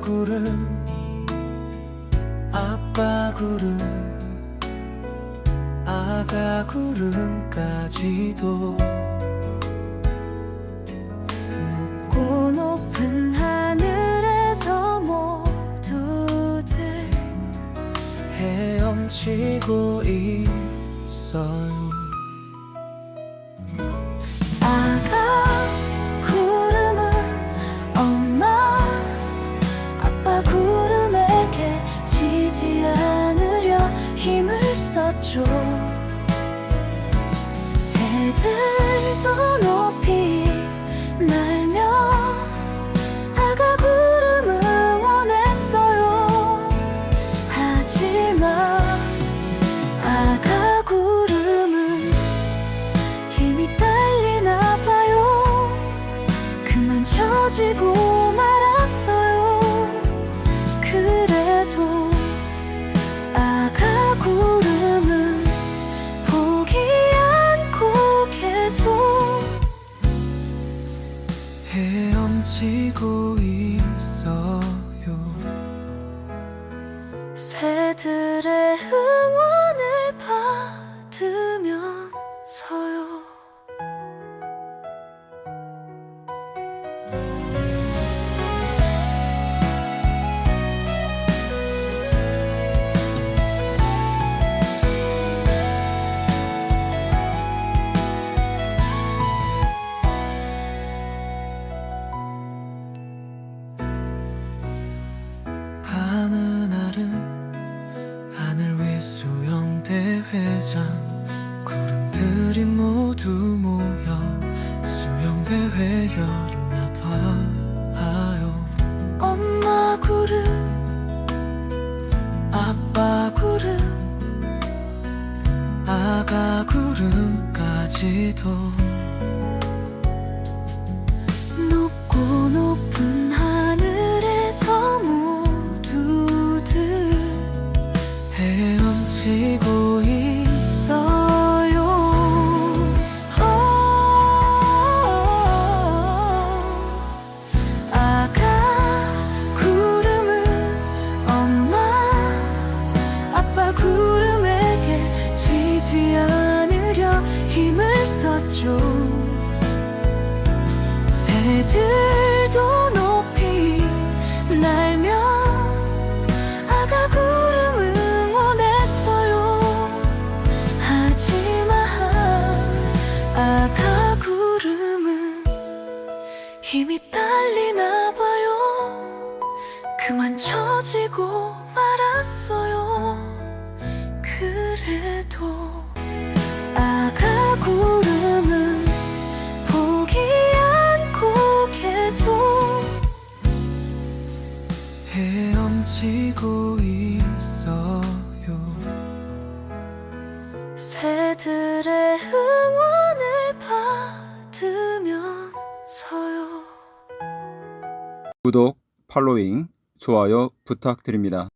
구름 아빠 구름 아가 구름까지도 높고 높은 하늘에서 모두들 헤엄치고 있어요. 아가 썼죠 새들도 높이 날며 아가 구름 응원했어요. 하지만 아가 구름은 힘이 딸리나 봐요. 그만 처지고 말 헤엄치고 있어 대회장 구름들이 모두 모여 수영대회 열었나 봐요. 엄마 구름 아빠 구름 아가 구름까지도 높고 높은 지지 않으려 힘을 썼죠. 새들도 높이 날며 아가 구름 응원했어요. 하지만 아가 구름은 힘이 딸리나 봐요. 그만 처지고 말았어요 헤엄치고 있어요 새들의 응원을 받으면서요 구독, 팔로잉, 좋아요 부탁드립니다.